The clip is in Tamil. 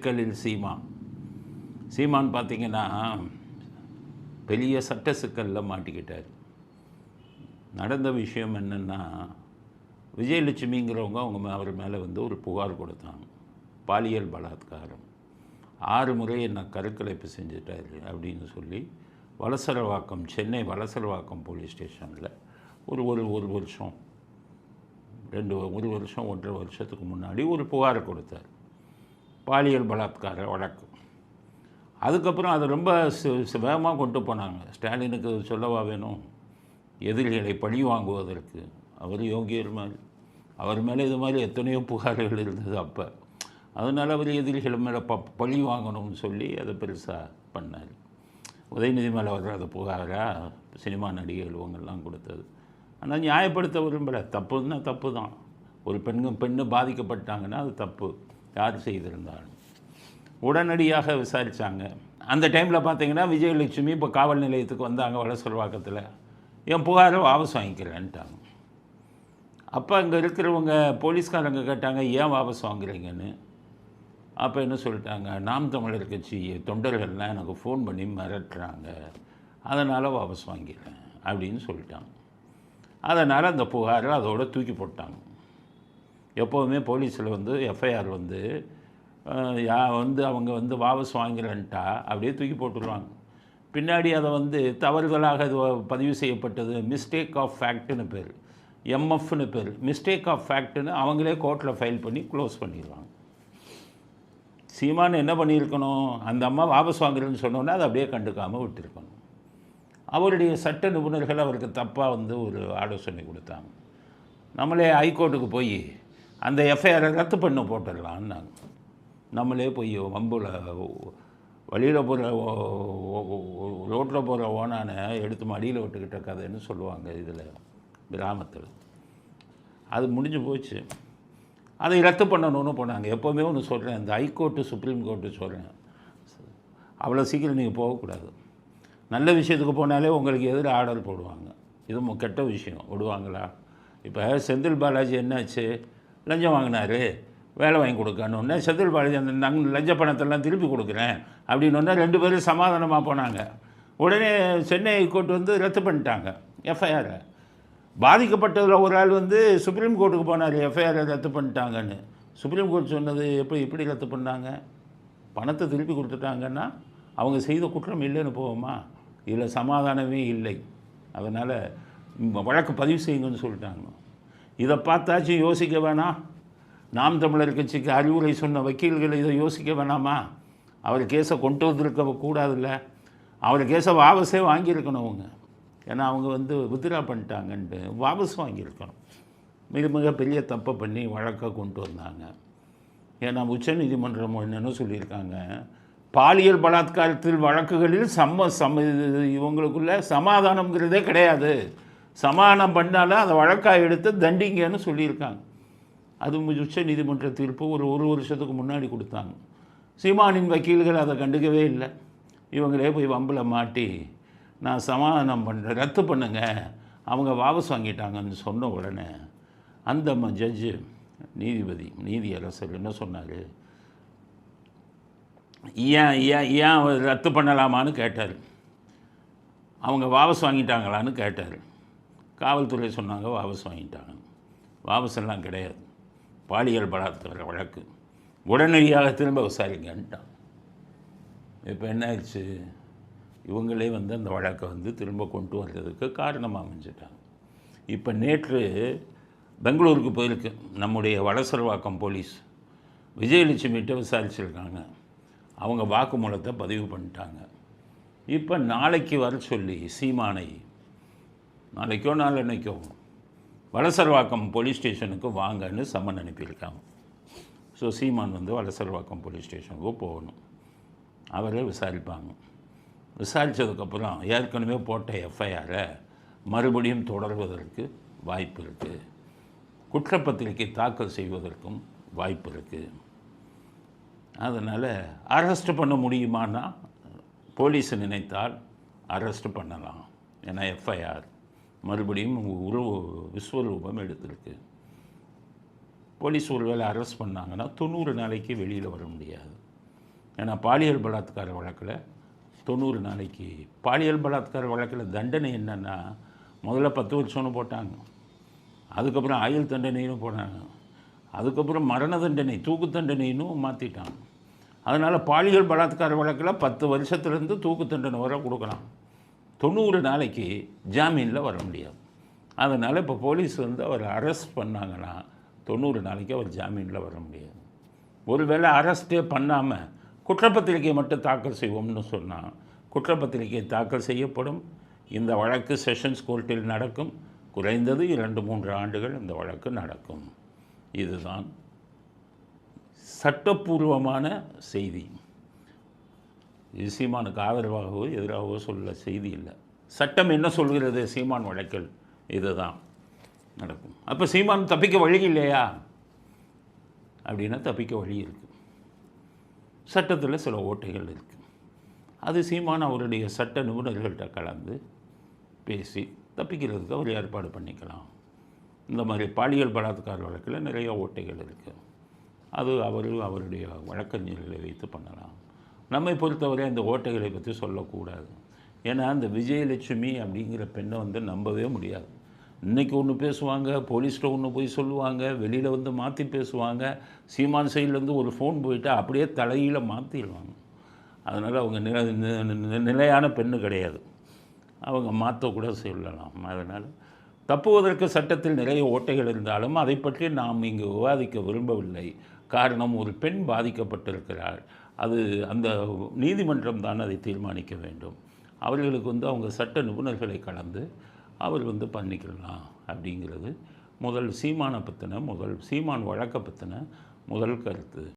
சிக்கலில் சீமான். சீமான் பார்த்தீங்கன்னா பெரிய சட்ட சிக்கலில் மாட்டிக்கிட்டார். நடந்த விஷயம் என்னென்னா விஜயலட்சுமிங்கிறவங்க அவங்க மே- அவர் மேலே வந்து ஒரு புகார் கொடுத்தாங்க. பாலியல் பலாத்காரம். ஆறு முறை என்ன கருக்கலைப்பு செஞ்சிட்டார் அப்படின்னு சொல்லி வலசரவாக்கம் சென்னை வலசரவாக்கம் போலீஸ் ஸ்டேஷனில் ஒரு ஒரு ஒரு வருஷம் ரெண்டு ஒரு வருஷம் ஒன்றரை வருஷத்துக்கு முன்னாடி ஒரு புகார் கொடுத்தார். பாலியல் பலாத்கார வழக்கு. அதுக்கப்புறம் அதை ரொம்ப வேகமாக கொண்டு போனாங்க. ஸ்டாலினுக்கு சொல்லவா வேணும்? எதிரிகளை பழி வாங்குவதற்கு. அவர் யோகியர் மாதிரி. அவர் மேலே இது மாதிரி எத்தனையோ புகார்கள் இருந்தது அப்போ. அதனால் அவர் எதிரிகள் மேலே ப பழி வாங்கணும்னு சொல்லி அதை பெருசாக பண்ணார். உதயநிதி மேலே வர்ற புகாராக சினிமா நடிகைகள் இவங்கெல்லாம் கொடுத்தது. ஆனால் நியாயப்படுத்த விரும்பலை. தப்புன்னா தப்பு தான் ஒரு பெண்கள் பெண்ணு பாதிக்கப்பட்டாங்கன்னா அது தப்பு. யார் செய்திருந்தாலும். உடனடியாக விசாரித்தாங்க அந்த டைமில் பார்த்தீங்கன்னா விஜயலட்சுமி இப்போ காவல் நிலையத்துக்கு வந்தாங்க வளசல்வாக்கத்தில் என் புகாரை வாபஸ் வாங்கிக்கிறேன்ட்டாங்க. அப்போ அங்கே இருக்கிறவங்க போலீஸ்காரங்க கேட்டாங்க ஏன் வாபஸ் வாங்குறீங்கன்னு? அப்போ என்ன சொல்லிட்டாங்க நாம் தமிழர் கட்சி தொண்டர்கள்லாம் எனக்கு ஃபோன் பண்ணி மிரட்டுறாங்க. அதனால் வாபஸ் வாங்கிடுறேன் அப்படின்னு சொல்லிட்டாங்க. அதனால் அந்த புகாரை அதோட தூக்கி போட்டாங்க. எப்போவுமே போலீஸில் வந்து எஃப்ஐஆர் வந்து யா வந்து அவங்க வந்து வாபஸ் வாங்கிறேன்ட்டா அப்படியே தூக்கி போட்டுருவாங்க. பின்னாடி அதை வந்து தவறுதலாக இது பதிவு செய்யப்பட்டது. மிஸ்டேக் ஆஃப் ஃபேக்ட்னு பேர். எம்எஃப்னு பேர். மிஸ்டேக் ஆஃப் ஃபேக்ட்னு அவங்களே கோர்ட்டில் ஃபைல் பண்ணி க்ளோஸ் பண்ணிடுவாங்க. சீமான் என்ன பண்ணியிருக்கணும்? அந்த அம்மா வாபஸ் வாங்குறேன்னு சொன்னோன்னே அதை அப்படியே கண்டுக்காமல் விட்டுருக்கணும். அவருடைய சட்ட நிபுணர்கள் அவருக்கு தப்பாக வந்து ஒரு ஆலோசனை கொடுத்தாங்க. நம்மளே ஹைகோர்ட்டுக்கு போய் அந்த எஃப்ஐஆரை ரத்து பண்ண போட்டுடலான்னாங்க. நம்மளே போய் வம்புல வழியில் போகிற ரோட்டில் போகிற ஓனானை எடுத்து மடியில் விட்டுக்கிட்ட கதைன்னு சொல்லுவாங்க இதில் கிராமத்தில். அது முடிஞ்சு போச்சு. அதை ரத்து பண்ணணும்னு போனாங்க. எப்போவுமே ஒன்று சொல்கிறேன் இந்த ஹைகோர்ட்டு சுப்ரீம் கோர்ட்டு சொல்கிறேன் அவ்வளோ சீக்கிரம் நீங்கள் போகக்கூடாது. நல்ல விஷயத்துக்கு போனாலே உங்களுக்கு எதிர் ஆர்டர் போடுவாங்க. இது கெட்ட விஷயம். விடுவாங்களா? இப்போ செந்தில் பாலாஜி என்னாச்சு? லஞ்சம் வாங்கினாரு வேலை வாங்கி கொடுக்கணுன்னே செந்தில் பாலாஜி அந்த நங் லஞ்ச பணத்தெல்லாம் திருப்பி கொடுக்குறேன் அப்படின்னோடனே ரெண்டு பேரும் சமாதானமாக போனாங்க. உடனே சென்னை கோர்ட் வந்து ரத்து பண்ணிட்டாங்க எஃப்ஐஆரை பாதிக்கப்பட்டதில் ஒரு ஆள் வந்து சுப்ரீம் கோர்ட்டுக்கு போனார் எஃப்ஐஆரை ரத்து பண்ணிட்டாங்கன்னு. சுப்ரீம் கோர்ட் சொன்னது எப்படி எப்படி ரத்து பண்ணாங்க? பணத்தை திருப்பி கொடுத்துட்டாங்கன்னா அவங்க செய்த குற்றம் இல்லைன்னு போவோமா இதில் சமாதானமே இல்லை. அதனால் வழக்கு பதிவு செய்யுங்கன்னு சொல்லிட்டாங்க. இதை பார்த்தாச்சும் யோசிக்க வேணாம். நாம் தமிழர் கட்சிக்கு அறிவுரை சொன்ன வக்கீல்கள் இதை யோசிக்க வேணாமா? அவர் கேஸை கொண்டு வந்திருக்க கூடாதுல்ல. அவர் கேஸை வாபஸே வாங்கியிருக்கணும் அவங்க. ஏன்னா அவங்க வந்து வித்ரா பண்ணிட்டாங்கன்ட்டு வாபஸ் வாங்கியிருக்கணும். மிக மிக பெரிய தப்பை பண்ணி வழக்கை கொண்டு வந்தாங்க. ஏன்னா உச்சநீதிமன்றம் என்னென்னு சொல்லியிருக்காங்க. பாலியல் பலாத்காரத்தில் வழக்குகளில் சம்ம சம இவங்களுக்குள்ள சமாதானம்ங்கிறதே கிடையாது. சமானம் பண்ணாலும் அதை வழக்காக எடுத்து தண்டிங்கன்னு சொல்லியிருக்காங்க. அது உச்ச நீதிமன்ற தீர்ப்பு ஒரு ஒரு வருஷத்துக்கு முன்னாடி கொடுத்தாங்க. சீமானின் வக்கீல்கள் அதை கண்டுக்கவே இல்லை. இவங்களே போய் வம்பில் மாட்டி நான் சமாதானம் பண்ணுறேன் ரத்து பண்ணுங்க. அவங்க வாபஸ் வாங்கிட்டாங்கன்னு சொன்ன உடனே அந்த ம- ஜட்ஜு நீதிபதி நீதியரசர் என்ன சொன்னார்? ஏன் ஏன் ஏன் அவர் ரத்து பண்ணலாமான்னு கேட்டார். அவங்க வாபஸ் வாங்கிட்டாங்களான்னு கேட்டார். காவல்துறை சொன்னாங்க வாபஸ் வாங்கிட்டாங்க. வாபஸ் எல்லாம் கிடையாது. பாலியல் பலாத்கார வழக்கு. உடனடியாக திரும்ப விசாரிங்கன்ட்டான். இப்போ என்ன ஆயிடுச்சு? இவங்களே வந்து அந்த வழக்கை வந்து திரும்ப கொண்டு வர்றதுக்கு காரணமாக அமைஞ்சிட்டாங்க. இப்போ நேற்று பெங்களூருக்கு போயிருக்கு. நம்முடைய வளசரவாக்கம் போலீஸ். விஜயலட்சுமிகிட்ட விசாரிச்சிருக்காங்க. அவங்க வாக்குமூலத்தை பதிவு பண்ணிட்டாங்க. இப்போ நாளைக்கு வர சொல்லி சீமானை நாளைக்கோ நாளன்னைக்கோ வலசர்வாக்கம் போலீஸ் ஸ்டேஷனுக்கு வாங்கன்னு சம்மன் அனுப்பியிருக்காங்க. ஸோ சீமான் வந்து வலசர்வாக்கம் போலீஸ் ஸ்டேஷனுக்கு போகணும். அவரே விசாரிப்பாங்க. விசாரித்ததுக்கப்புறம் ஏற்கனவே போட்ட எஃப்ஐஆரை மறுபடியும் தொடர்வதற்கு வாய்ப்பு இருக்குது குற்றப்பத்திரிகை தாக்கல் செய்வதற்கும் வாய்ப்பு இருக்குது அதனால் அரெஸ்ட் பண்ண முடியுமான்னா போலீஸ் நினைத்தால் அரெஸ்ட் பண்ணலாம். ஏன்னா எஃப்ஐஆர் மறுபடியும் உருவ விஸ்வரூபம் எடுத்திருக்கு. போலீஸ் ஒருவேளை அரெஸ்ட் பண்ணாங்கன்னா தொண்ணூறு நாளைக்கு வெளியில் வர முடியாது. ஏன்னா பாலியல் பலாத்கார வழக்கில் தொண்ணூறு நாளைக்கு பாலியல் பலாத்கார வழக்கில் தண்டனை என்னென்னா முதல்ல பத்து வருஷம்னு போட்டாங்க. அதுக்கப்புறம் ஆயுள் தண்டனைன்னு போனாங்க. அதுக்கப்புறம் மரண தண்டனை தூக்கு தண்டனைன்னு மாற்றிட்டாங்க அதனால் பாலியல் பலாத்கார வழக்கில் பத்து வருஷத்துலேருந்து தூக்கு தண்டனை வர கொடுக்கலாம். தொண்ணூறு நாளைக்கு ஜாமீனில் வர முடியாது. அதனால் இப்போ போலீஸ் வந்து அவர் அரெஸ்ட் பண்ணாங்கன்னா தொண்ணூறு நாளைக்கு அவர் ஜாமீனில் வர முடியாது. ஒருவேளை அரெஸ்ட்டே பண்ணாமல் குற்றப்பத்திரிகை மட்டும் தாக்கல் செய்வோம்னு சொன்னால் குற்றப்பத்திரிகை தாக்கல் செய்யப்படும். இந்த வழக்கு செஷன்ஸ் கோர்ட்டில் நடக்கும். குறைந்தது இரண்டு மூன்று ஆண்டுகள் இந்த வழக்கு நடக்கும். இதுதான் சட்டப்பூர்வமான செய்தி. இது சீமானுக்கு ஆதரவாகவோ எதிராகவோ சொல்ல செய்தி இல்லை. சட்டம் என்ன சொல்கிறது சீமான் வழக்கில்? இதுதான் நடக்கும். அப்போ சீமான் தப்பிக்க வழி இல்லையா? அப்படின்னா தப்பிக்க வழி இருக்குது சட்டத்தில் சில ஓட்டைகள் இருக்குது அது சீமான் அவருடைய சட்ட நிபுணர்கள்ட்ட கலந்து பேசி தப்பிக்கிறதுக்கு அவர் ஏற்பாடு பண்ணிக்கலாம். இந்த மாதிரி பாலியல் பலாத்கார வழக்கில் நிறைய ஓட்டைகள் இருக்குது அது அவர் அவருடைய வழக்கறிஞர்களை வைத்து பண்ணலாம். நம்மை பொறுத்தவரை அந்த ஓட்டைகளை பற்றி சொல்லக்கூடாது. ஏன்னா அந்த விஜயலட்சுமி அப்படிங்கிற பெண்ணை வந்து நம்பவே முடியாது. இன்றைக்கி ஒன்று பேசுவாங்க போலீஸ்கிட்ட ஒன்று போய் சொல்லுவாங்க வெளியில் வந்து மாற்றி பேசுவாங்க சீமான் சைட்லேருந்து ஒரு ஃபோன் போயிட்டு அப்படியே தலையில் மாற்றிடுவாங்க அதனால் அவங்க நில நிலையான பெண்ணு கிடையாது. அவங்க மாற்றக்கூட சொல்லலாம். அதனால் தப்புவதற்கு சட்டத்தில் நிறைய ஓட்டைகள் இருந்தாலும் அதை பற்றி நாம் இங்கு விவாதிக்க விரும்பவில்லை. காரணம் ஒரு பெண் பாதிக்கப்பட்டிருக்கிறார் அது அந்த நீதிமன்றம் தான் அதை தீர்மானிக்க வேண்டும். அவர்களுக்கு வந்து அவங்க சட்ட நிபுணர்களை கலந்து அவர் வந்து பண்ணிக்கலாம் அப்படிங்கிறது முதல் சீமானை பற்றின முதல் சீமான் வழக்கை பற்றின முதல் கருத்து.